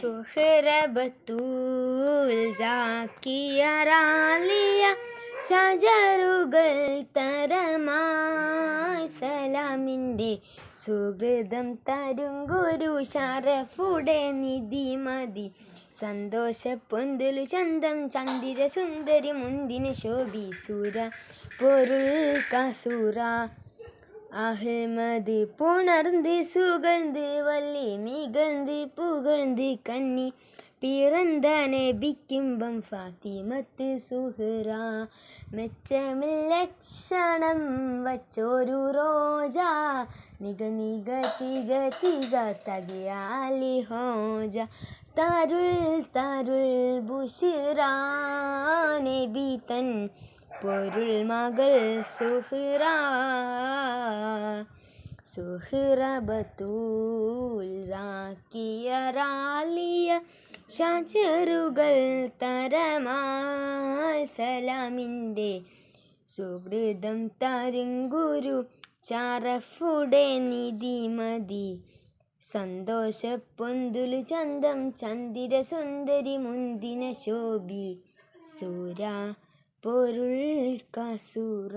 സുഹൃബത്തൂൽ ജാക്കിയറാലിയ ഷജറുകൾ തരമായി സലാമിന്റെ സുഹൃതം തരും ഗുരു ഷറഫുടെ നിധി മതി. സന്തോഷ പൊന്തലു ചന്തം ചന്ദിര സുന്ദരി മുന്തിന് ശോഭി സുര പൊരുൾ കസുര அகமது புணர்ந்து சுகழ்ந்து வள்ளி மிகழ்ந்து புகழ்ந்து கன்னி பிறந்த நபிக்கிம்பம் ഫാത്തിമത്ത് സുഹറ മെച്ചമില്ലക്ഷണം വച്ചൊരു റോജ മിക മിക തിക തിക സഖിയാലി ഹോജ തരുൾ തരുൾ ബുഷിറ നബി തൻ പൊരുൾ മകൾ സുഹ്റ സുഹ്റബത്തൂൽ സാക്കിയറാലിയ ഷജറുകൾ തരമായി സലാമിന്റെ സുഹൃതം തരുങ്കുരു ചാറഫുടെ നിധി മതി. സന്തോഷ പൊന്തുലു ചന്തം ചന്ദിര സുന്ദരി മുന്തിന ശോഭി. സൂര പൊരുൾ കസുര